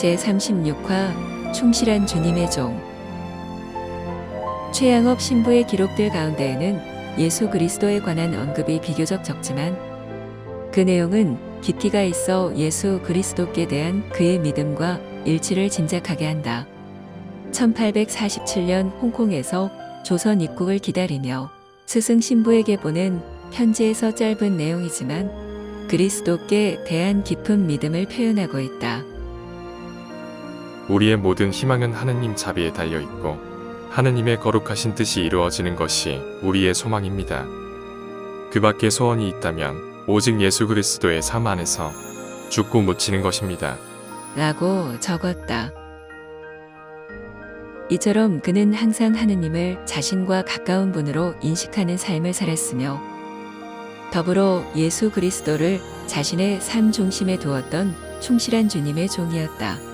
제36화 충실한 주님의 종 최양업 신부의 기록들 가운데에는 예수 그리스도에 관한 언급이 비교적 적지만 그 내용은 깊이가 있어 예수 그리스도께 대한 그의 믿음과 일치를 짐작하게 한다. 1847년 홍콩에서 조선 입국을 기다리며 스승 신부에게 보낸 편지에서 짧은 내용이지만 그리스도께 대한 깊은 믿음을 표현하고 있다. 우리의 모든 희망은 하느님 자비에 달려 있고 하느님의 거룩하신 뜻이 이루어지는 것이 우리의 소망입니다. 그 밖에 소원이 있다면 오직 예수 그리스도의 삶 안에서 죽고 묻히는 것입니다. 라고 적었다. 이처럼 그는 항상 하느님을 자신과 가까운 분으로 인식하는 삶을 살았으며 더불어 예수 그리스도를 자신의 삶 중심에 두었던 충실한 주님의 종이었다.